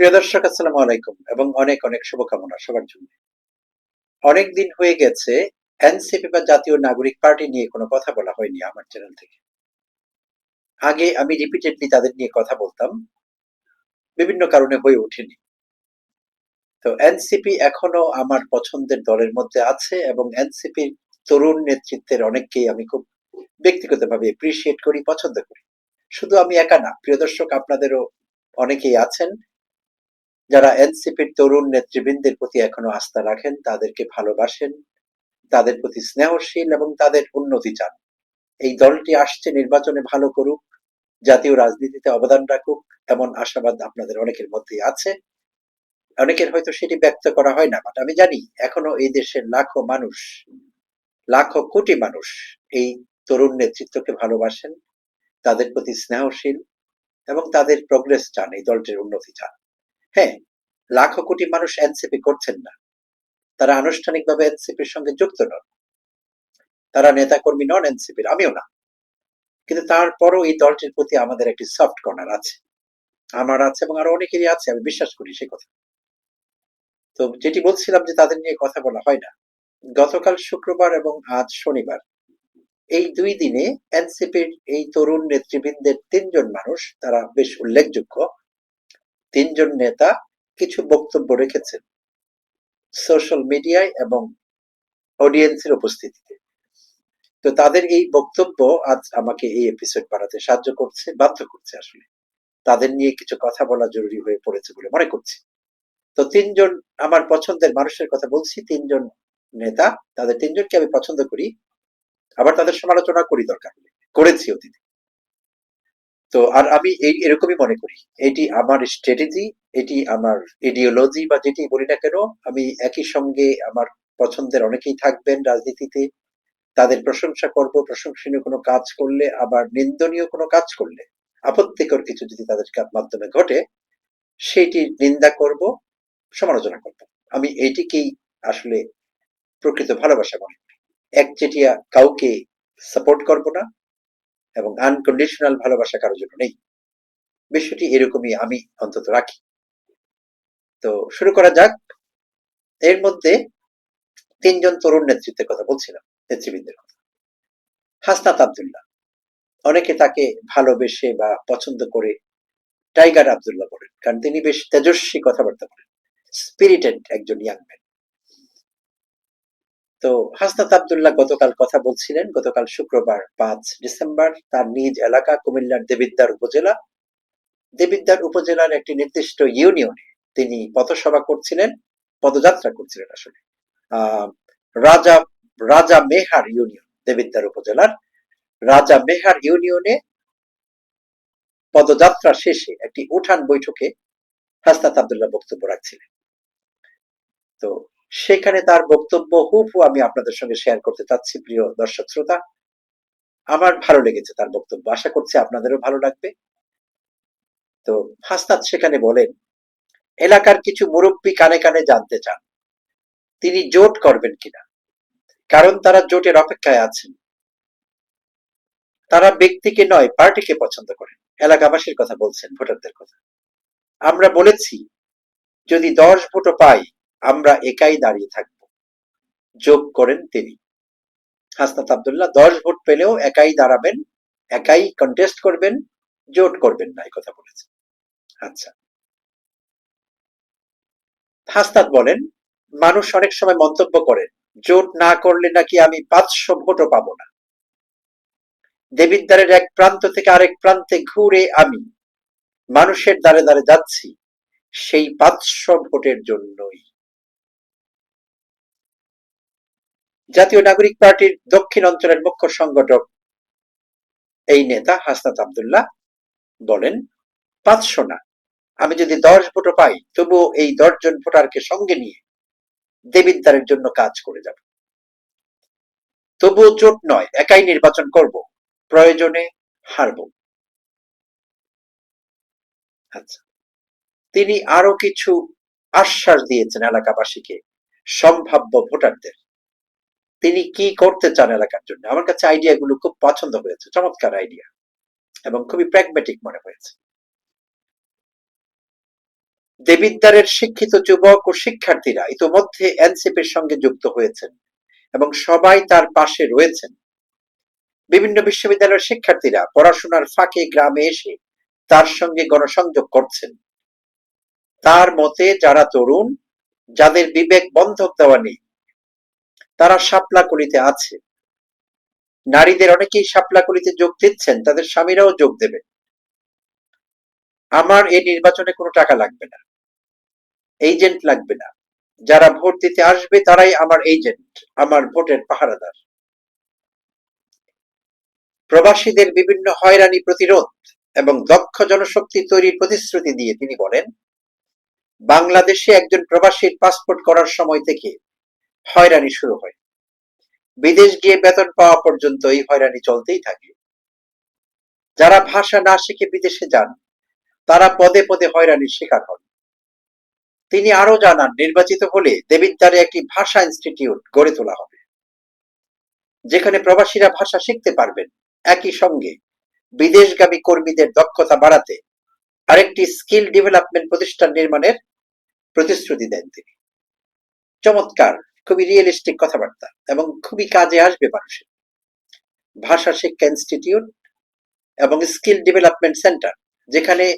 প্রিয় দর্শক, আসসালামু আলাইকুম এবং অনেক অনেক শুভকামনা সবার জন্য। অনেক দিন হয়ে গেছে, এনসিপি বা জাতীয় নাগরিক পার্টি নিয়ে কোনো কথা বলা হয়নি আমার চ্যানেল থেকে। আগে আমি রিপিটেডলি তাদের নিয়ে কথা বলতাম, বিভিন্ন কারণে হয়ে ওঠেনি। তো এনসিপি এখনও আমার পছন্দের দলের মধ্যে আছে এবং এনসিপির তরুণ নেতৃত্বের অনেককেই আমি খুব ব্যক্তিগতভাবে এপ্রিসিয়েট করি, পছন্দ করি। শুধু আমি একা না, প্রিয় দর্শক, আপনাদেরও অনেকেই আছেন। যারা এনসিপির তরুণ নেতৃবৃন্দের প্রতি এখনও আস্থা রাখেন, তাদেরকে ভালোবাসেন, তাদের প্রতি স্নেহশীল এবং তাদের উন্নতি চান। এই দলটি আসছে নির্বাচনে ভালো করুক, জাতীয় রাজনীতিতে অবদান রাখুক, এমন আশাবাদ আপনাদের অনেকের মধ্যেই আছে। অনেকের হয়তো সেটি ব্যক্ত করা হয় না, বাট আমি জানি এখনও এই দেশের লাখো মানুষ, লাখো কোটি মানুষ এই তরুণ নেতৃত্বকে ভালোবাসেন, তাদের প্রতি স্নেহশীল এবং তাদের প্রোগ্রেস চান, এই দলটির উন্নতি চান। হ্যাঁ লাখো কোটি মানুষ এনসিপি করছেন না। তারা আনুষ্ঠানিকভাবে এনসিপির সঙ্গে যুক্ত নন। তারা নেতা কর্মী নন এনসিপির, আমিও না। কিন্তু তারপরও এই দলটির প্রতি আমাদের একটি সফট কর্নার আছে। আমার আছে এবং আরও অনেকেরই আছে, আমি বিশ্বাস করি সে কথা। তো যেটি বলছিলাম যে তাদের নিয়ে কথা বলা হয় না, গতকাল শুক্রবার এবং আজ শনিবার, এই দুই দিনে এনসিপির এই তরুণ নেতৃবৃন্দের তিনজন মানুষ, তারা বেশ উল্লেখযোগ্য তিনজন নেতা কিছু বক্তব্য রেখেছেন সোশ্যাল মিডিয়ায় এবং অডিয়েন্সের উপস্থিতিতে। তো তাদের এই বক্তব্য আজ আমাকে এই এপিসোড বানাতে সাহায্য করছে, বাধ্য করছে আসলে। তাদের নিয়ে কিছু কথা বলা জরুরি হয়ে পড়েছে বলে মনে করছি। তো তিনজন আমার পছন্দের মানুষের কথা বলছি, তিনজন নেতা, তাদের তিনজনকে আমি পছন্দ করি। আবার তাদের সমালোচনা করি দরকার করেছি অতীতে। তো আর আমি এই, এরকমই মনে করি। এটি আমার স্ট্র্যাটেজি এটি আমার ইডিওলজি বা যেটি বলি না কেন, আমি একই সঙ্গে আমার পছন্দের অনেকেই থাকবেন রাজনীতিতে। তাদের প্রশংসা করব, প্রশংসনীয় কোনো কাজ করলে, আবার নিন্দনীয় কোনো কাজ করলে, আপত্তিকর কিছু যদি তাদের মাধ্যমে ঘটে সেটি নিন্দা করব, সমালোচনা করব। আমি এইটিকেই আসলে প্রকৃত ভালোবাসা মনে করি। একচেটিয়া কাউকে সাপোর্ট করব না এবং আনকন্ডিশনাল ভালোবাসা কারোর জন্য নেই। বিষয়টি এরকমই আমি অন্তত রাখি। তো শুরু করা যাক। এর মধ্যে তিনজন তরুণ নেতৃত্বের কথা বলছিলাম, নেতৃবৃন্দের কথা। হাসনাত আবদুল্লাহ। অনেকে তাকে ভালোবেসে বা পছন্দ করে টাইগার আবদুল্লাহ বলেন, কারণ তিনি বেশ তেজস্বী কথাবার্তা বলেন। স্পিরিটেড একজন ইয়াং ম্যান তো হাসনাত আবদুল্লাহ গতকাল কথা বলছিলেন, গতকাল শুক্রবার পাঁচ ডিসেম্বর তার নিজ এলাকা কুমিল্লার দেবিদ্দার উপজেলা। দেবিদ্দার উপজেলার একটি নির্দিষ্ট ইউনিয়নে তিনি পথসভা করছিলেন, পদযাত্রা করছিলেন আসলে। রাজা রাজা মেহার ইউনিয়ন দেবিদ্দার উপজেলার রাজা মেহার ইউনিয়নে পদযাত্রা শেষে একটি উঠান বৈঠকে হাসনাত আবদুল্লাহ বক্তব্য রাখছিলেন। তো সেখানে তার বক্তব্য হুফু আমি আপনাদের সঙ্গে শেয়ার করতে চাচ্ছি, প্রিয় দর্শক শ্রোতা। আমার ভালো লেগেছে তার বক্তব্য, আশা করছি আপনাদেরও ভালো লাগবে। তো হাসনাত সেখানে বলেন, এলাকার কিছু মুরব্বী কানে কানে জানতে চান, তিনি জোট করবেন কিনা? কারণ তারা জোটের অপেক্ষায় আছেন। তারা ব্যক্তিকে নয়, পার্টিকে পছন্দ করেন। এলাকাবাসীর কথা বলছেন ভোটারদের কথা। আমরা বলেছি, যদি দশ ভোটও পাই আমরা একাই দাঁড়িয়ে থাকব। যোগ করেন তিনি। হাসনাত আবদুল্লাহ দশ ভোট পেলেও একাই দাঁড়াবেন, একাই কন্টেস্ট করবেন, জোট করবেন না, এই কথা বলেছে আচ্ছা। হাসনাত বলেন, মানুষ অনেক সময় মন্তব্য করেন জোট না করলে নাকি আমি পাঁচশো ভোটও পাবো না। দেবিদ্বারের এক প্রান্ত থেকে আরেক প্রান্তে ঘুরে আমি, মানুষের দ্বারে দ্বারে যাচ্ছি, সেই পাঁচশো ভোটের জন্যই। জাতীয় নাগরিক পার্টির দক্ষিণ অঞ্চলের মুখ্য সংগঠক এই নেতা হাসনাত আবদুল্লাহ বলেন, পাঁচশো না। আমি যদি দশ ভোটও পাই, তবুও এই দশজন ভোটারকে সঙ্গে নিয়ে দেবিদ্বারের জন্য কাজ করে যাব। তবুও জোট নয়, একাই নির্বাচন করব। প্রয়োজনে হারব। আচ্ছা তিনি আরও কিছু আশ্বাস দিয়েছেন এলাকাবাসীকে, সম্ভাব্য ভোটারদের। তিনি কি করতে চান এলাকার জন্য? আমার কাছে আইডিয়া গুলো খুব পছন্দ হয়েছে, চমৎকার আইডিয়া এবং খুবই প্র্যাগমেটিক মনে হয়েছে। দেবিদ্বারের শিক্ষিত যুবক ও শিক্ষার্থীরা ইতোমধ্যে এনসিপির সঙ্গে যুক্ত হয়েছেন এবং সবাই তার পাশে রয়েছেন। বিভিন্ন বিশ্ববিদ্যালয়ের শিক্ষার্থীরা পড়াশোনার ফাঁকে গ্রামে এসে তার সঙ্গে গণসংযোগ করছেন। তার মতে, যারা তরুণ, যাদের বিবেক বন্ধক দেওয়া নেই তারা শাপলাকুলিতে আছে। নারীদের অনেকেই শাপলাকুলিতে যোগ দিচ্ছেন, তাদের স্বামীরাও যোগ দেবে। আমার এই নির্বাচনে কোনো টাকা লাগবে না। এজেন্ট লাগবে না। যারা ভোট দিতে আসবে, তারাই আমার এজেন্ট, আমার ভোটের পাহারাদার। প্রবাসীদের বিভিন্ন হয়রানি প্রতিরোধ এবং দক্ষ জনশক্তি তৈরির প্রতিশ্রুতি দিয়ে তিনি বলেন, বাংলাদেশে একজন প্রবাসীর পাসপোর্ট করার সময় থেকে হয়রানি শুরু হয়। বিদেশ গিয়ে বেতন পাওয়া পর্যন্ত এই হয়রানি চলতেই থাকে। যারা ভাষা না শিখে বিদেশে যান, তারা পদে পদে হয়রানির শিকার হন। তিনি আরও জানান, নির্বাচিত হলে দেবিদ্বারে একটি ভাষা ইনস্টিটিউট গড়ে তোলা হবে। যেখানে প্রবাসীরা ভাষা শিখতে পারবেন। একই সঙ্গে বিদেশগামী কর্মীদের দক্ষতা বাড়াতে আরেকটি স্কিল ডেভেলপমেন্ট প্রতিষ্ঠান নির্মাণের প্রতিশ্রুতি দেন তিনি। চমৎকার খুবই রিয়েলিস্টিক কথাবার্তা এবং খুবই কাজে আসবে মানুষের। ভাষা শিক্ষা ইনস্টিটিউট এবং স্কিল ডেভেলপমেন্ট সেন্টার যেখানে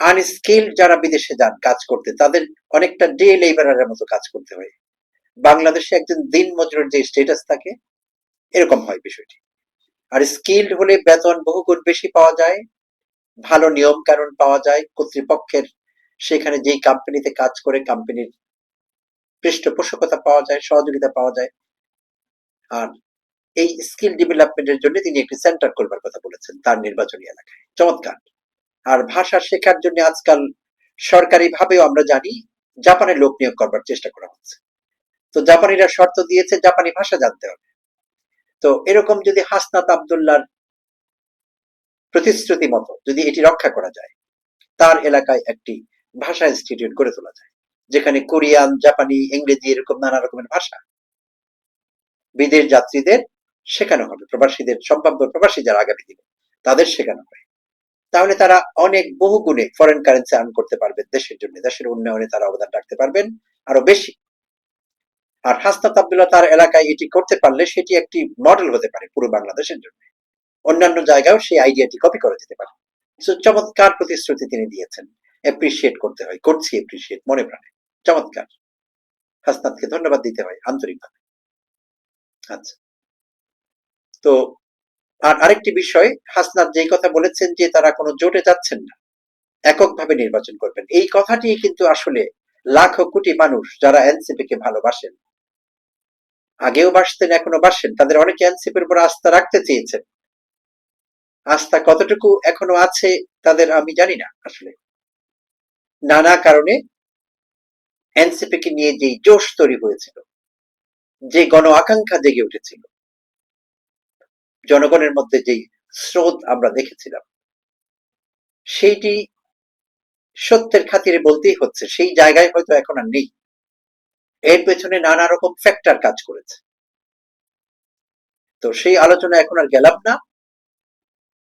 আনস্কিল্ড যারা বিদেশে যান কাজ করতে, তাদের অনেকটা ডে লেবারের মতো কাজ করতে হয়। বাংলাদেশে একজন দিন মজুরের যে স্টেটাস থাকে, এরকম হয় বিষয়টি। আর স্কিল্ড হলে বেতন বহুগুণ বেশি পাওয়া যায়, ভালো নিয়ম কানুন পাওয়া যায়, কর্তৃপক্ষের সেখানে যেই কোম্পানিতে কাজ করে কোম্পানির পৃষ্ঠপোষকতা পাওয়া যায়, সহযোগিতা পাওয়া যায়। আর এই স্কিল ডেভেলপমেন্টের জন্য তিনি একটি সেন্টার করবার কথা বলেছেন তার নির্বাচনী এলাকায়। চমৎকার। আর ভাষা শেখার জন্য আজকাল সরকারি ভাবেও আমরা জানি জাপানের লোক নিয়োগ করবার চেষ্টা করা হচ্ছে। তো জাপানিরা শর্ত দিয়েছে জাপানি ভাষা জানতে হবে। তো এরকম যদি হাসনাত আবদুল্লার প্রতিশ্রুতি মতো যদি এটি রক্ষা করা যায়, তার এলাকায় একটি ভাষা ইনস্টিটিউট গড়ে তোলা যায়। যেখানে কোরিয়ান, জাপানি, ইংরেজি এরকম নানা রকমের ভাষা। বিদেশ যাত্রীদের শেখানো হবে, প্রবাসীদের, সম্ভাব্য প্রবাসী যারা আগামী দিনে, তাদের শেখানো হয় তাহলে তারা অনেক বহু গুণে ফরেন কারেন্সি আর্ন করতে পারবেন দেশের জন্য। দেশের উন্নয়নে তারা অবদান রাখতে পারবেন আরও বেশি। আর হাসনাত আবদুল্লাহ তার এলাকায় এটি করতে পারলে সেটি একটি মডেল হতে পারে পুরো বাংলাদেশের জন্য। অন্যান্য জায়গায়ও সেই আইডিয়াটি কপি করা যেতে পারে। চমৎকার প্রতিশ্রুতি তিনি দিয়েছেন। এপ্রিসিয়েট করতে হয়, করছি এপ্রিসিয়েট মনে প্রাণে। চমৎকার। হাসনাতকে ধন্যবাদ দিতে হয়, আন্তরিকভাবে। আচ্ছা। তো, আর আরেকটি বিষয়, হাসনাত যেই কথা বলেছেন যে তারা কোনো জোটে যাচ্ছেন না, এককভাবে নির্বাচন করবেন। এই কথাটি কিন্তু আসলে লাখ কোটি মানুষ যারা এনসিপি কে ভালোবাসেন, আগেও বাসতেন, এখনও বাসেন, তাদের অনেকে এনসিপির উপর আস্থা রাখতে চেয়েছেন। আস্থা কতটুকু এখনও আছে, তাদের আমি জানি না আসলে। নানা কারণে এনসিপি কে নিয়ে যে জোশ তৈরি হয়েছিল যে গণ আকাঙ্ক্ষা জেগে উঠেছিল, জনগণের মধ্যে যেই স্রোত আমরা দেখেছিলাম, সেইটি সত্যের খাতিরে বলতেই হচ্ছে, সেই জায়গায় হয়তো এখন আর নেই। এর পেছনে নানা রকম ফ্যাক্টর কাজ করেছে। তো সেই আলোচনা এখন আর গেলাম না।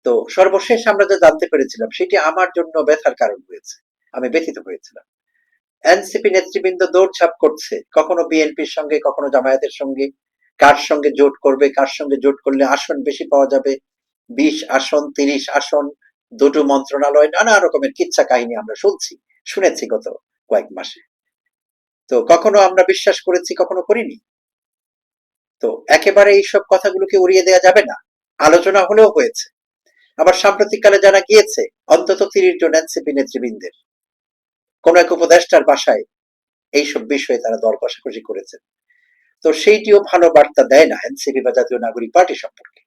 তো সর্বশেষ আমরা যা জানতে পেরেছিলাম, সেটি আমার জন্য ব্যথার কারণ হয়েছে। আমি ব্যথিত হয়েছিলাম। এনসিপি নেতৃবৃন্দ দৌড়ঝাঁপ করছে। কখনো বিএনপির সঙ্গে, কখনো জামায়াতের সঙ্গে। কার সঙ্গে জোট করবে, কার সঙ্গে জোট করলে আসন বেশি পাওয়া যাবে? বিশ আসন, তিরিশ আসন, দুটো মন্ত্রণালয়, নানা রকমের কিচ্ছা কাহিনী আমরা শুনছি, শুনেছি গত কয়েক মাসে। তো কখনো আমরা বিশ্বাস করেছি, কখনো করিনি। তো একেবারে এইসব কথাগুলোকে উড়িয়ে দেওয়া যাবে না। আলোচনা হলেও হয়েছে। আবার সাম্প্রতিককালে যারা গিয়েছে, অন্তত তিরিশ জন এনসিপি নেতৃবৃন্দের। কোন এক উপদেষ্টার বাসায় এইসব বিষয়ে তারা দর কষাকষি করেছেন। তো সেইটিও ভালো বার্তা দেয় না এনসিপি বা জাতীয় নাগরিক পার্টি সম্পর্কে।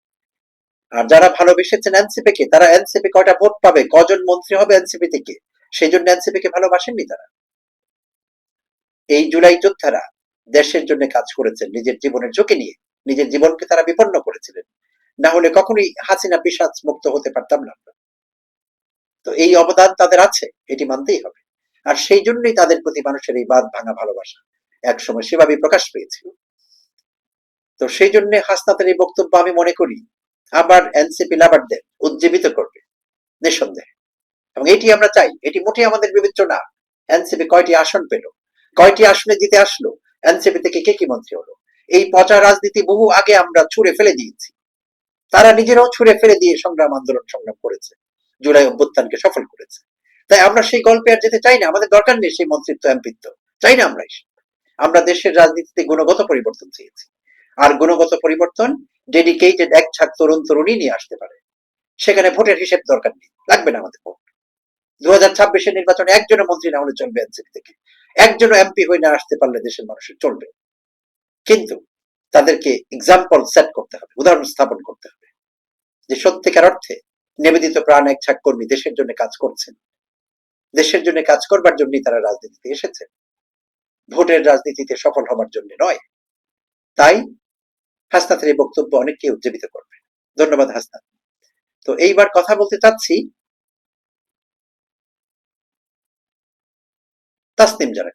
আর যারা ভালোবেসেছেন এনসিপি কে, তারা এনসিপি কয়টা ভোট পাবে? কজন মন্ত্রী হবে এনসিপি থেকে? সেই জন্য এনসিপি কে ভালোবাসেননি তারা। এই জুলাই যোদ্ধারা দেশের জন্য কাজ করেছেন, নিজের জীবনের ঝুঁকি নিয়ে, নিজের জীবনকে তারা বিপন্ন করেছিলেন। না হলে কখনোই হাসিনা পিসাচ মুক্ত হতে পারতাম না তো এই অবদান তাদের আছে, এটি মানতেই হবে। আর সেই জন্যই তাদের প্রতি মানুষের এই বাদ ভাঙা ভালোবাসা। একসময় সেভাবে প্রকাশ পেয়েছিল। তো সেই জন্য হাসনাতের এই বক্তব্য আমি মনে করি, আবার এনসিপি লাভারদের উজ্জীবিত করবে, নিঃসন্দেহে। এবং এটি আমরা চাই, এটি মোটেই আমাদের বিবেচ্য না। এনসিপি কয়টি আসন পেল, কয়টি আসনে জিতে আসলো, এনসিপি থেকে কে কি মন্ত্রী হলো? এই পচা রাজনীতি বহু আগে আমরা ছুড়ে ফেলে দিয়েছি। তারা নিজেরাও ছুড়ে ফেলে দিয়ে সংগ্রাম আন্দোলন সংগ্রাম করেছে, জুলাই অভ্যুত্থানকে সফল করেছে। তাই আমরা সেই গল্পে আর যেতে চাই না। আমাদের দরকার নেই সেই মন্ত্রিত্ব, এমপিত্ব। চাই না আমরা আমরা দেশের রাজনীতিতে গুণগত পরিবর্তন চেয়েছি। আর গুণগত পরিবর্তন ডেডিকেটেড এক ছাক তরুণ তরুণী নিয়ে আসতে পারে। সেখানে ভোটের হিসেব দরকার নেই। লাগবে না আমাদের ভোট। দু হাজার ছাব্বিশের নির্বাচনে একজনও মন্ত্রী না হলে চলবে এনসিপি থেকে। একজনও এমপি হয়ে না আসতে পারলে দেশের মানুষের চলবে। কিন্তু তাদেরকে এক্সাম্পল সেট করতে হবে, উদাহরণ স্থাপন করতে হবে। যে সত্যিকার অর্থে নিবেদিত প্রাণ এক ছাক কর্মী দেশের জন্য কাজ করছেন। দেশের জন্য কাজ করবার জন্যই তারা রাজনীতিতে এসেছে। ভোটের রাজনীতিতে সফল হবার জন্য নয়। তাই হাসনাথের এই বক্তব্য অনেককে উজ্জীবিত করবে। ধন্যবাদ হাসনাথ তো এইবার কথা বলতে চাচ্ছি তাসনিম যারা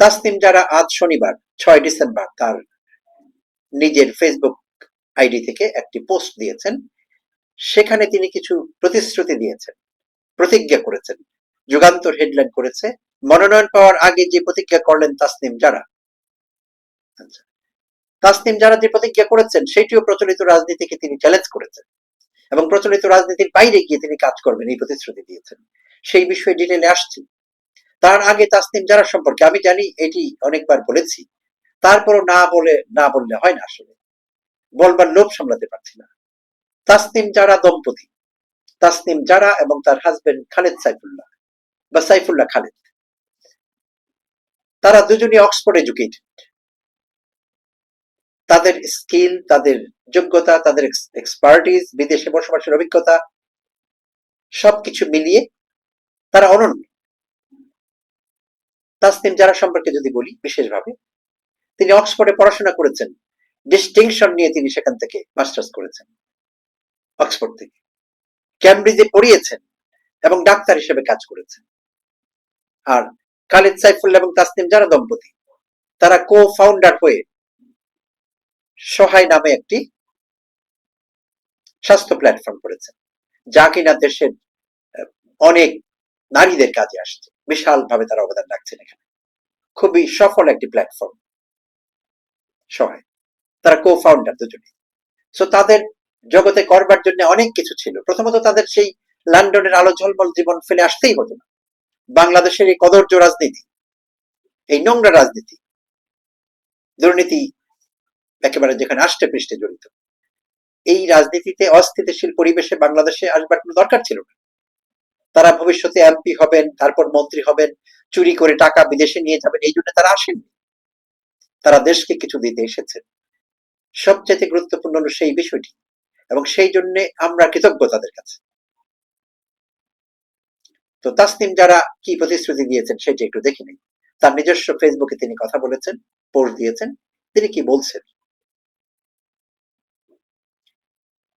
তাসনিম যারা আজ শনিবার, ছয় ডিসেম্বর, তার নিজের ফেসবুক আইডি থেকে একটি পোস্ট দিয়েছেন। সেখানে তিনি কিছু প্রতিশ্রুতি দিয়েছেন। প্রতিজ্ঞা করেছেন। যুগান্তর হেডলাইন করেছে, মনোনয়ন পাওয়ার আগে যে প্রতিজ্ঞা করলেন তাসনিম যারা আচ্ছা। তাসনিম যারা যে প্রতিজ্ঞা করেছেন, সেটিও প্রচলিত রাজনীতিকে তিনি চ্যালেঞ্জ করেছেন এবং প্রচলিত রাজনীতির বাইরে গিয়ে তিনি কাজ করবেন, এই প্রতিশ্রুতি দিয়েছেন। সেই বিষয়ে ডিটেলে আসছি। তার আগে তাসনিম যারা সম্পর্কে আমি জানি, এটি অনেকবার বলেছি। তারপরও না বলে, না বললে হয় না আসলে। বলবার লোভ সামলাতে পারছি না। তাসনিম যারা দম্পতি। তাসনিম যারা এবং তার হাজবেন্ড খালেদ সাইফুল্লাহ বা সাইফুল্লাহ খালেদ। তারা দুজনই অক্সফোর্ড এডুকেটেড তাদের স্কিল, তাদের যোগ্যতা, তাদের এক্সপার্টিস বিদেশে বসবাসের অভিজ্ঞতা, সবকিছু মিলিয়ে তারা অনন্য। তাসনিম যারা সম্পর্কে যদি বলি বিশেষভাবে, তিনি অক্সফোর্ডে পড়াশোনা করেছেন। ডিস্টিংশন নিয়ে তিনি সেখান থেকে মাস্টার্স করেছেন। অক্সফোর্ড থেকে। ক্যামব্রিজে পড়িয়েছেন এবং ডাক্তার হিসেবে কাজ করেছেন। আর খালিদ সাইফুল্লাহ এবং তাসনিম যারা দম্পতি, তারা কো ফাউন্ডার হয়ে সহায় নামে একটি স্বাস্থ্য প্ল্যাটফর্ম করেছেন, যা কিনা দেশের অনেক নারীদের কাজে আসছে। বিশাল ভাবে তারা অবদান রাখছেন এখানে। খুবই সফল একটি প্ল্যাটফর্ম সহায়। তারা কো ফাউন্ডার দুজনে তাদের জগতে করবার জন্য অনেক কিছু ছিল। প্রথমত তাদের সেই লন্ডনের আলো ঝলমল জীবন ফেলে আসতেই হতো না। বাংলাদেশের এই কদর্য রাজনীতি, এই নোংরা রাজনীতি, দুর্নীতি একেবারে যেখানে আষ্টে পৃষ্ঠে জড়িত, এই রাজনীতিতে অস্থিতিশীল পরিবেশে বাংলাদেশে আসবার কোনো দরকার ছিল না। তারা ভবিষ্যতে এমপি হবেন, তারপর মন্ত্রী হবেন, চুরি করে টাকা বিদেশে নিয়ে যাবেন, এই জন্য তারা আসেন তারা দেশকে কিছু দিতে এসেছেন। সবচেয়ে গুরুত্বপূর্ণ হলো সেই বিষয়টি এবং সেই জন্য আমরা কৃতজ্ঞ তাদের কাছে। তো তাসনিম যারা কি প্রতিশ্রুতি দিয়েছেন সেটি একটু দেখে নিন তার নিজস্ব ফেসবুকে তিনি কথা বলেছেন, পোস্ট দিয়েছেন, তিনি কি বলছেন?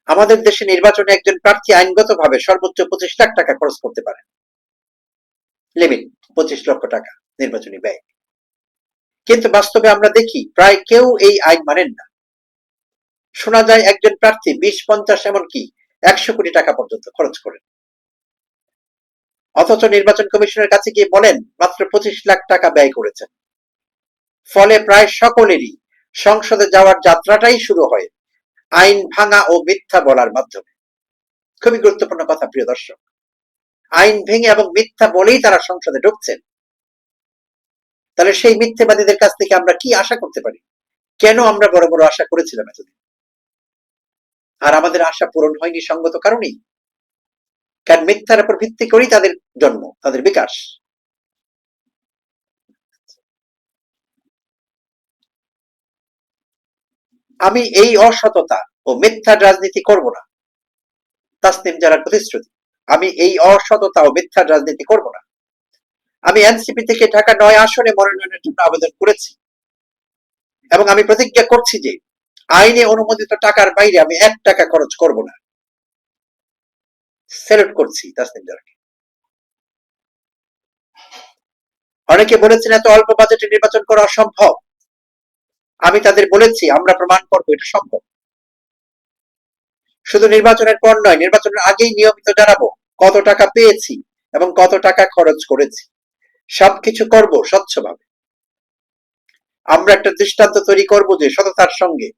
আমাদের দেশে নির্বাচনে একজন প্রার্থী আইনগতভাবে সর্বোচ্চ পঁচিশ লাখ টাকা খরচ করতে পারেন লিমিট পঁচিশ লক্ষ টাকা নির্বাচনী ব্যয়। কিন্তু বাস্তবে আমরা দেখি, প্রায় কেউ এই আইন মানেন না। শোনা যায় একজন প্রার্থী বিশ, পঞ্চাশ এমনকি একশো কোটি টাকা পর্যন্ত খরচ করেন। অথচ নির্বাচন কমিশনের কাছে গিয়ে বলেন, মাত্র পঁচিশ লাখ টাকা ব্যয় করেছেন। ফলে প্রায় সকলেরই সংসদে যাওয়ার যাত্রাটাই শুরু হয় আইন ভাঙা ও মিথ্যা বলার মাধ্যমে। খুবই গুরুত্বপূর্ণ কথা, প্রিয় দর্শক। আইন ভেঙে এবং মিথ্যা বলেই তারা সংসদে ঢুকছেন। তাহলে সেই মিথ্যেবাদীদের কাছ থেকে আমরা কি আশা করতে পারি? কেন আমরা বড় বড় আশা করেছিলাম এতদিন? আর আমাদের আশা পূরণ হয়নি সঙ্গত কারণেই। কারণ মিথ্যার উপর ভিত্তি করেই তাদের জন্ম, তাদের বিকাশ। আমি এই অসততা ও মিথ্যার রাজনীতি করব না। তাসনিম যারা প্রতিশ্রুতি, আমি এই অসততা ও মিথ্যার রাজনীতি করব না। আমি এনসিপি থেকে ঢাকা নয় আসনে মনোনয়নের জন্য আবেদন করেছি। এবং আমি প্রতিজ্ঞা করছি যে আইনে অনুমোদিত টাকার বাইরে আমি এক টাকা খরচ করব না। সেলুট করছি তাসনিম জারাকে অনেকে বলেছেন, এত অল্প বাজেটে নির্বাচন করা অসম্ভব। আমি তাদের বলেছি, আমরা প্রমাণ করব, এটা সম্ভব। শুধু নির্বাচনের পর নয়, নির্বাচনের আগেই নিয়মিত জানাব কত টাকা পেয়েছি এবং কত টাকা খরচ করেছি। সবকিছু করব স্বচ্ছভাবে। আমরা একটা দৃষ্টান্ত তৈরি করব যে সততার সঙ্গে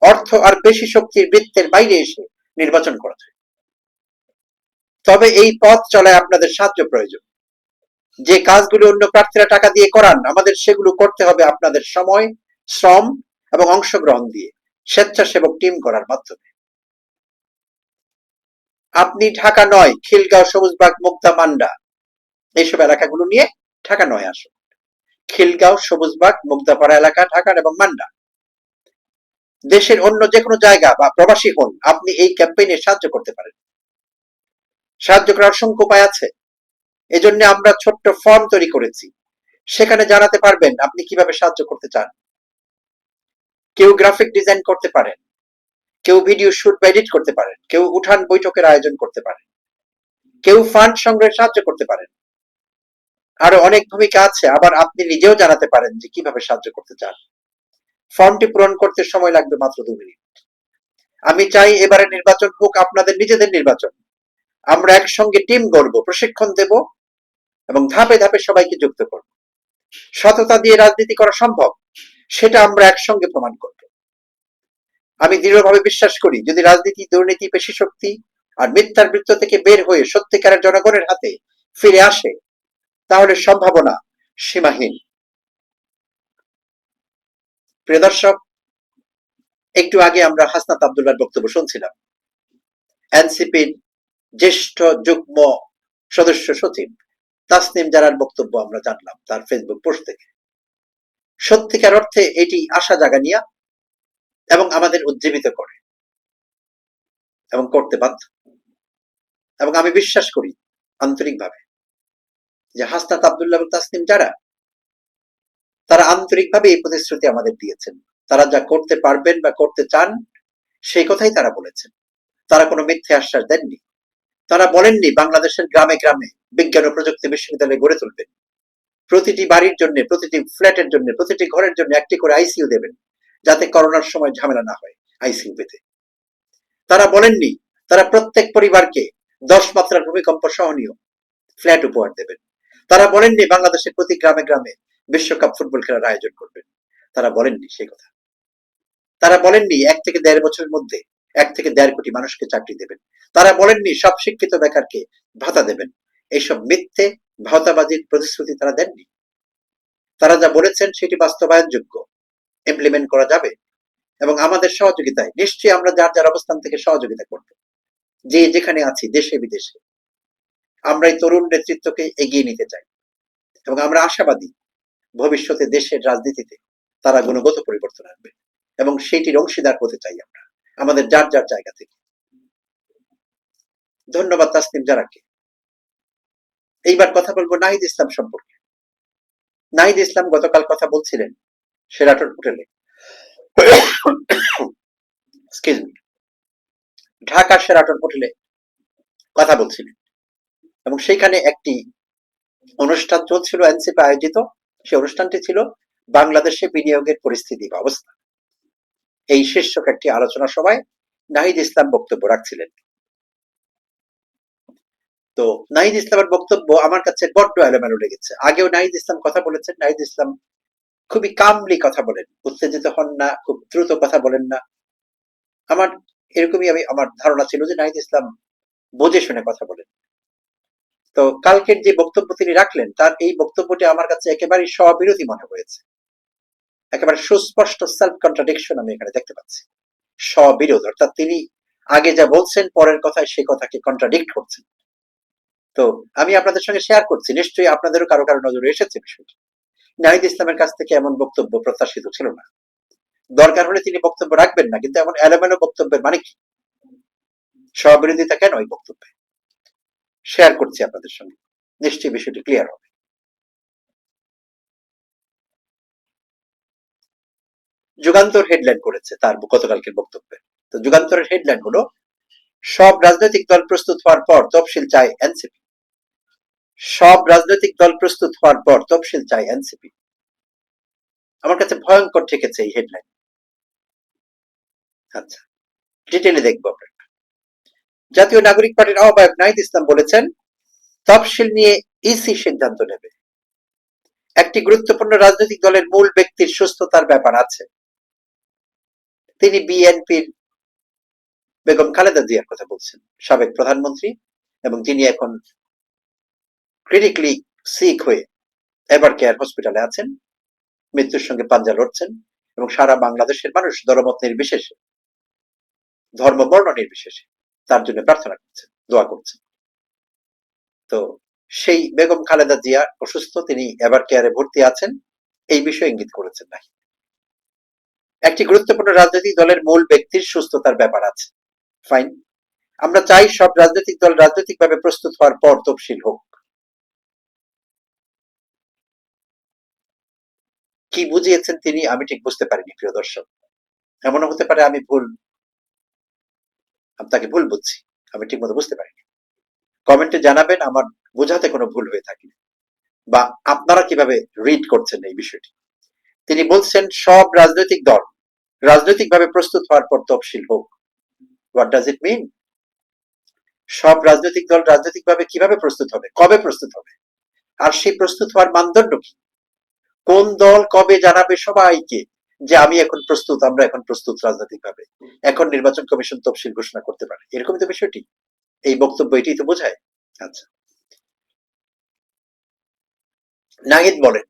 অর্থ আর বেশি শক্তির বৃত্তের বাইরে এসে নির্বাচন করা যায় তবে এই পথ চলায় আপনাদের সাহায্য প্রয়োজন। যে কাজগুলো অন্য প্রার্থীরা টাকা দিয়ে করান, আমাদের সেগুলো করতে হবে আপনাদের সময়, শ্রম এবং অংশগ্রহণ দিয়ে, স্বেচ্ছাসেবক টিম করার মাধ্যমে। আপনি ঢাকা নয়, খিলগাঁও, সবুজবাগ মুক্তা মান্ডা এইসব এলাকাগুলো নিয়ে ঢাকা নয় আসুন। খিলগাঁও, সবুজবাগ মুগ্ধাপাড়া এলাকা, ঢাকার এবং মান্ডা। দেশের অন্য যে কোনো জায়গা বা প্রবাসী হন, আপনি এই ক্যাম্পেইনে সাহায্য করতে পারেন। সাহায্য করার অসংখ্য উপায় আছে। এজন্য আমরা ছোট্ট ফর্ম তৈরি করেছি। সেখানে জানাতে পারবেন আপনি কীভাবে সাহায্য করতে চান। কেউ গ্রাফিক ডিজাইন করতে পারেন। কেউ ভিডিও শুট বা এডিট করতে পারেন। কেউ উঠান বৈঠকের আয়োজন করতে পারেন। কেউ ফান্ড সংগ্রহে সাহায্য করতে পারেন। আরও অনেক ভূমিকা আছে। আবার আপনি নিজেও জানাতে পারেন যে কীভাবে সাহায্য করতে চান। ফর্মটি পূরণ করতে সময় লাগবে মাত্র দু মিনিট। আমি চাই এবারে নির্বাচন হোক, আপনাদের নিজেদের নির্বাচন। আমরা একসঙ্গে টিম গড়ব, প্রশিক্ষণ দেব এবং ধাপে ধাপে সবাইকে যুক্ত করব। সততা দিয়ে রাজনীতি করা সম্ভব, সেটা আমরা একসঙ্গে প্রমাণ করব। আমি দৃঢ়ভাবে বিশ্বাস করি, যদি রাজনীতি, দুর্নীতি পেশি শক্তি আর মিথ্যার বৃত্ত থেকে বের হয়ে সত্যিকারের জনগণের হাতে ফিরে আসে, তাহলে সম্ভাবনা সীমাহীন। প্রিয় দর্শক, একটু আগে আমরা হাসনাত আবদুল্লাহর বক্তব্য শুনছিলাম। এনসিপির জ্যেষ্ঠ যুগ্ম সদস্য সচিব তাসনিম জারার বক্তব্য আমরা জানলাম তার ফেসবুক পোস্ট থেকে। সত্যিকার অর্থে এটি আশা জাগানিয়া এবং আমাদের উজ্জীবিত করে এবং করতে বাধ্য। এবং আমি বিশ্বাস করি আন্তরিকভাবে যে হাসনাত আবদুল্লাহ তাসনিম যারা তারা আন্তরিকভাবে এই প্রতিশ্রুতি আমাদের দিয়েছেন। তারা যা করতে পারবেন বা করতে চান, সেই কথাই তারা বলেছেন। তারা কোনো মিথ্যে আশ্বাস দেননি। তারা বলেননি, বাংলাদেশের গ্রামে গ্রামে বিজ্ঞান ও প্রযুক্তি বিশ্ববিদ্যালয় গড়ে তুলবেন। প্রতিটি বাড়ির জন্য, প্রতিটি ফ্ল্যাটের জন্য, প্রতিটি ঘরের জন্য একটি করে আইসিইউ দেবেন, যাতে করোনার সময় ঝামেলা না হয় আইসিইউ পেতে। তারা বলেননি, তারা প্রত্যেক পরিবারকে দশ মাত্রার ভূমিকম্প সহনীয় ফ্ল্যাট উপহার দেবেন। তারা বলেননি, বাংলাদেশের প্রতি গ্রামে গ্রামে বিশ্বকাপ ফুটবল খেলার আয়োজন করবেন তারা বলেননি সেই কথা। তারা বলেননি এক থেকে দেড় বছরের মধ্যে এক থেকে দেড় কোটি মানুষকে চাকরি দেবেন। তারা বলেননি সব শিক্ষিত বেকারকে ভাতা দেবেন। এইসব মিথ্যে, ভাওতাবাজির প্রতিশ্রুতি তারা দেননি। তারা যা বলেছেন সেটি বাস্তবায়নযোগ্য। ইমপ্লিমেন্ট করা যাবে। এবং আমাদের সহযোগিতায় নিশ্চয়ই আমরা যার যার অবস্থান থেকে সহযোগিতা করব। যে যেখানে আছি, দেশে বিদেশে। আমরা এই তরুণ নেতৃত্বকে এগিয়ে নিতে চাই। এবং আমরা আশাবাদী ভবিষ্যতে দেশের রাজনীতিতে তারা গুণগত পরিবর্তন আনবে এবং সেইটির অংশীদার হতে চাই আমরা, আমাদের যার যার জায়গা থেকে। ধন্যবাদ তাসনিম জারাকে। এইবার কথা বলব নাহিদ ইসলাম সম্পর্কে। নাহিদ ইসলাম গতকাল কথা বলছিলেন সেরাটন হোটেলে। ঢাকা সেরাটন হোটেলে কথা বলছিলেন। এবং সেখানে একটি অনুষ্ঠান চলছিল, এনসিপি আয়োজিত। সেই অনুষ্ঠানটি ছিল বাংলাদেশে বিনিয়োগের পরিস্থিতি বা অবস্থা। এই শীর্ষক একটি আলোচনা সভায় নাহিদ ইসলাম বক্তব্য রাখছিলেন। তো নাহিদ ইসলামের বক্তব্য আমার কাছে বড্ড এলোমেলো লেগেছে। আগেও নাহিদ ইসলাম কথা বলেছেন, নাহিদ ইসলাম খুবই কামলি কথা বলেন, উত্তেজিত হন না, খুব দ্রুত কথা বলেন না। আমার, এরকমই আমি, আমার ধারণা ছিল যে নাহিদ ইসলাম বুঝে শুনে কথা বলেন। তো কালকের যে বক্তব্য তিনি রাখলেন, তার এই বক্তব্যটি আমার কাছে একেবারে স্ববিরোধী মনে হয়েছে। একেবারে সুস্পষ্ট সেলফ কন্ট্রাডিকশন আমি এখানে দেখতে পাচ্ছি। স্ববিরোধ, অর্থাৎ তিনি আগে যা বলছেন, পরের কথায় সেই কথাকে কন্ট্রাডিক্ট করছেন। তো আমি আপনাদের সঙ্গে শেয়ার করছি, নিশ্চয়ই আপনাদেরও কারও কারও নজরে এসেছে বিষয়টি। নাহিদ ইসলামের কাছ থেকে এমন বক্তব্য প্রত্যাশিত ছিল না। দরকার হলে তিনি বক্তব্য রাখবেন না, কিন্তু এমন এলোমেলো বক্তব্যের মানে কি? স্ববিরোধিতা কেন ওই বক্তব্যে? শেয়ার করছি আপনাদের সঙ্গে। নিশ্চয়ই বিষয়টি ক্লিয়ার হবে। যুগান্তর হেডলাইন করেছে তার গতকালকের বক্তব্যে। তো যুগান্তরের হেডলাইন হলো, সব রাজনৈতিক দল প্রস্তুত হওয়ার পর তফসিল চায় এনসিপি। সব রাজনৈতিক দল প্রস্তুত হওয়ার পর তফসিল চায় এনসিপি। আমার কাছে ভয়ঙ্কর ঠেকেছে এই হেডলাইন আচ্ছা ডিটেলে দেখব আমরা জাতীয় নাগরিক পার্টির আহ্বায়ক নাহিদ ইসলাম বলেছেন, তফসিল নিয়ে ইসি সিদ্ধান্ত নেবে। একটি গুরুত্বপূর্ণ রাজনৈতিক দলের মূল ব্যক্তির সুস্থতার ব্যাপার আছে। তিনি বিএনপির বেগম খালেদা জিয়ার কথা বলছেন, সাবেক প্রধানমন্ত্রী, এবং যিনি এখন ক্রিটিক্যালি সিক হয়ে এবার কেয়ার হসপিটালে আছেন, মৃত্যুর সঙ্গে পাঞ্জা লড়ছেন, এবং সারা বাংলাদেশের মানুষ দলমত নির্বিশেষে ধর্ম বর্ণ নির্বিশেষে তার জন্য প্রার্থনা করছেন দোয়া করছেন তো সেই বেগম খালেদা জিয়া অসুস্থ, তিনি এভার কেয়ারে ভর্তি আছেন, এই বিষয়ে ইঙ্গিত করেছেন নাই একটি গুরুত্বপূর্ণ রাজনৈতিক দলের মূল ব্যক্তির সুস্থতার ব্যাপার আছে। ফাইন আমরা চাই সব রাজনৈতিক দল রাজনৈতিকভাবে প্রস্তুত হওয়ার পর তফসিল হোক। কি বুঝিয়েছেন তিনি আমি ঠিক বুঝতে পারিনি, প্রিয় দর্শক। এমনও হতে পারে আমি ভুল আপনাকে ভুল বুঝছি। আমি ঠিক মতো বুঝতে পারিনি। কমেন্টে জানাবেন আমার বোঝাতে কোনো ভুল হয়ে থাকে বা আপনারা কীভাবে রিড করছেন এই বিষয়টি? তিনি বলছেন, সব রাজনৈতিক দল রাজনৈতিকভাবে প্রস্তুত হওয়ার পর তফসিল হোক। হোয়াট ডাজ ইট মিন সব রাজনৈতিক দল রাজনৈতিকভাবে কীভাবে প্রস্তুত হবে? কবে প্রস্তুত হবে? আর সেই প্রস্তুত হওয়ার মানদণ্ড কি? কোন দল কবে জানাবে সবাইকে? যে আমি এখন প্রস্তুত, আমরা এখন প্রস্তুত রাজনৈতিকভাবে। এখন নির্বাচন কমিশন তফসিল ঘোষণা করতে পারে। এরকমই তো বিষয়টি। এই বক্তব্য এটি তো বোঝায়। আচ্ছা। নাহিদ বলেন,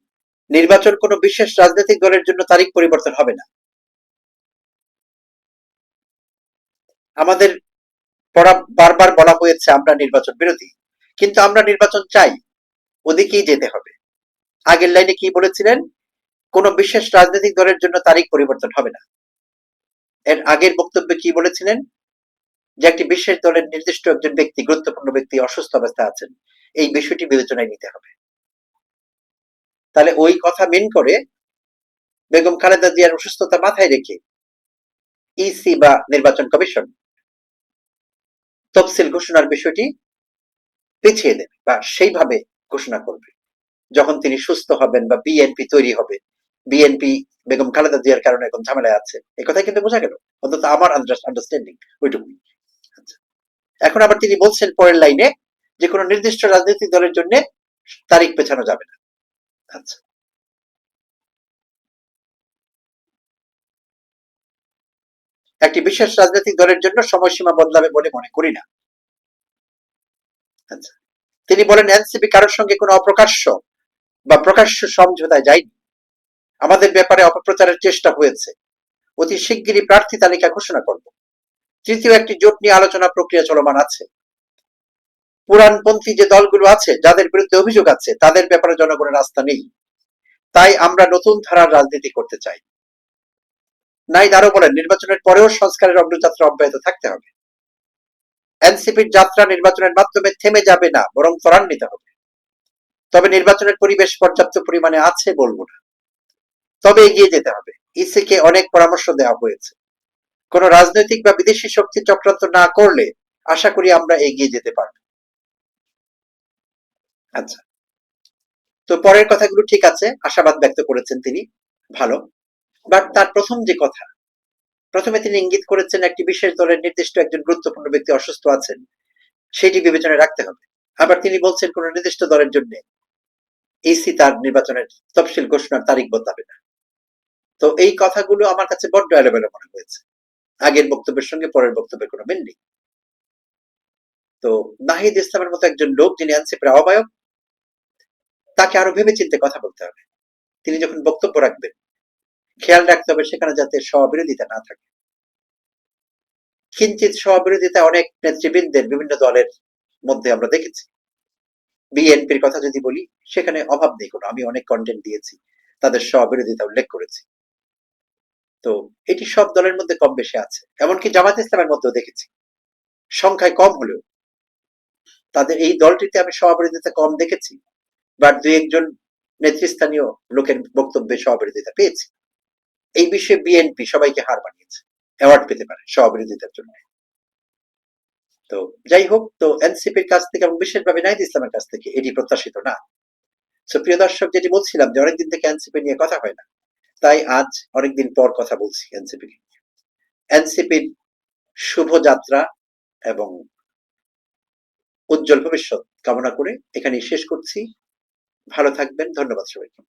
নির্বাচন কোনো বিশেষ রাজনৈতিক দলের জন্য তারিখ পরিবর্তন হবে না। আমাদের পড়া বারবার বলা হয়েছে, আমরা নির্বাচন বিরোধী। কিন্তু আমরা নির্বাচন চাই। ওদিকেই যেতে হবে। আগের লাইনে কি বলেছিলেন? কোন বিশেষ রাজনৈতিক দলের জন্য তারিখ পরিবর্তন হবে না। এর আগের বক্তব্যে কি বলেছিলেন? যে একটি বিশেষ দলের নির্দিষ্ট একজন ব্যক্তি, গুরুত্বপূর্ণ ব্যক্তি অসুস্থ অবস্থায় আছেন, এই বিষয়টি বিবেচনায় নিতে হবে। তাহলে ওই কথা মেন করে বেগম খালেদা জিয়ার অসুস্থতা মাথায় রেখে ইসি বা নির্বাচন কমিশন তফসিল ঘোষণার বিষয়টি পিছিয়ে দেবে বা সেইভাবে ঘোষণা করবে। যখন তিনি সুস্থ হবেন বা বিএনপি তৈরি হবে বিএনপি বেগম খালেদা জিয়ার কারণে এখন ঝামেলায় আছে। এই কথা কিন্তু বোঝা গেল। অন্তত আমার আন্ডারস্ট্যান্ডিং ওইটুকুই। আচ্ছা। এখন আবার তিনি বলছেন পরের লাইনে যে কোনো নির্দিষ্ট রাজনৈতিক দলের জন্য তারিখ পেছানো যাবে না। আচ্ছা। একটি বিশেষ রাজনৈতিক দলের জন্য সময়সীমা বদলাবে বলে মনে করি না। আচ্ছা। তিনি বলেন এনসিপি কারোর সঙ্গে কোনো অপ্রকাশ্য বা প্রকাশ্য সমঝোতায় যায়নি। আমাদের ব্যাপারে অপপ্রচারের চেষ্টা হয়েছে। অতি শিগগিরই প্রার্থী তালিকা ঘোষণা করব। তৃতীয় একটি জোট নিয়ে আলোচনা প্রক্রিয়া চলমান আছে। পুরাণপন্থী যে দলগুলো আছে, যাদের বিরুদ্ধে অভিযোগ আছে, তাদের ব্যাপারে জনগণের আস্থা নেই। তাই আমরা নতুন ধারার রাজনীতি করতে চাই। নাইদ আরও বলেন, নির্বাচনের পরেও সংস্কারের অগ্রযাত্রা অব্যাহত থাকতে হবে। এনসিপির যাত্রা নির্বাচনের মাধ্যমে থেমে যাবে না, বরং ত্বরান্বিত হবে। তবে নির্বাচনের পরিবেশ পর্যাপ্ত পরিমাণে আছে বলব না। তবে এগিয়ে যেতে হবে। ইসিকে অনেক পরামর্শ দেওয়া হয়েছে। কোন রাজনৈতিক বা বিদেশি শক্তি চক্রান্ত না করলে আশা করি আমরা এগিয়ে যেতে পারব। আচ্ছা। তো পরের কথাগুলো ঠিক আছে, আশাবাদ ব্যক্ত করেছেন তিনি, ভালো। বাট তার প্রথম যে কথা, প্রথমে তিনি ইঙ্গিত করেছেন একটি বিশেষ দলের নির্দিষ্ট একজন গুরুত্বপূর্ণ ব্যক্তি অসুস্থ আছেন, সেটি বিবেচনায় রাখতে হবে। আবার তিনি বলছেন কোন নির্দিষ্ট দলের জন্য, ইসি তার নির্বাচনের তফসিল ঘোষণার তারিখ বদলাবে না। তো এই কথাগুলো আমার কাছে বড্ড এলোমেলো মনে হয়েছে। আগের বক্তব্যের সঙ্গে পরের বক্তব্যের কোনো মিল নেই। তো নাহিদ ইসলামের মতো একজন লোক যিনি এনসিপির আহ্বায়ক, তাকে আরও ভেবে চিন্তে কথা বলতে হবে। তিনি যখন বক্তব্য রাখবেন, খেয়াল রাখতে হবে সেখানে যাতে স্ববিরোধিতা না থাকে। কিঞ্চিত স্ববিরোধিতা অনেক নেতৃবৃন্দের বিভিন্ন দলের মধ্যে আমরা দেখেছি। বিএনপির কথা যদি বলি, সেখানে অভাব নেই কোনো। আমি অনেক কন্টেন্ট দিয়েছি, তাদের স্ববিরোধিতা উল্লেখ করেছি। তো এটি সব দলের মধ্যে কম বেশি আছে। এমনকি জামাত ইসলামের মধ্যেও দেখেছি। সংখ্যায় কম হলেও। তাদের এই দলটিতে আমি সহবিরোধিতা কম দেখেছি বাট দুই একজন নেতৃস্থানীয় লোকের বক্তব্যে সহবিরোধিতা পেয়েছি। এই বিষয়ে বিএনপি সবাইকে হার বানিয়েছে। অ্যাওয়ার্ড পেতে পারে সহবিরোধিতার জন্য। তো যাই হোক, তো এনসিপির কাছ থেকে এবং বিশেষভাবে নাহিদ ইসলামের কাছ থেকে এটি প্রত্যাশিত না। তো প্রিয় দর্শক, যেটি বলছিলাম যে অনেকদিন থেকে এনসিপি নিয়ে কথা হয় না তাই আজ অনেকদিন পর কথা বলছি এনসিপি এনসিপির শুভযাত্রা এবং উজ্জ্বল ভবিষ্যৎ কামনা করে এখানে শেষ করছি। ভালো থাকবেন, ধন্যবাদ সবাইকে।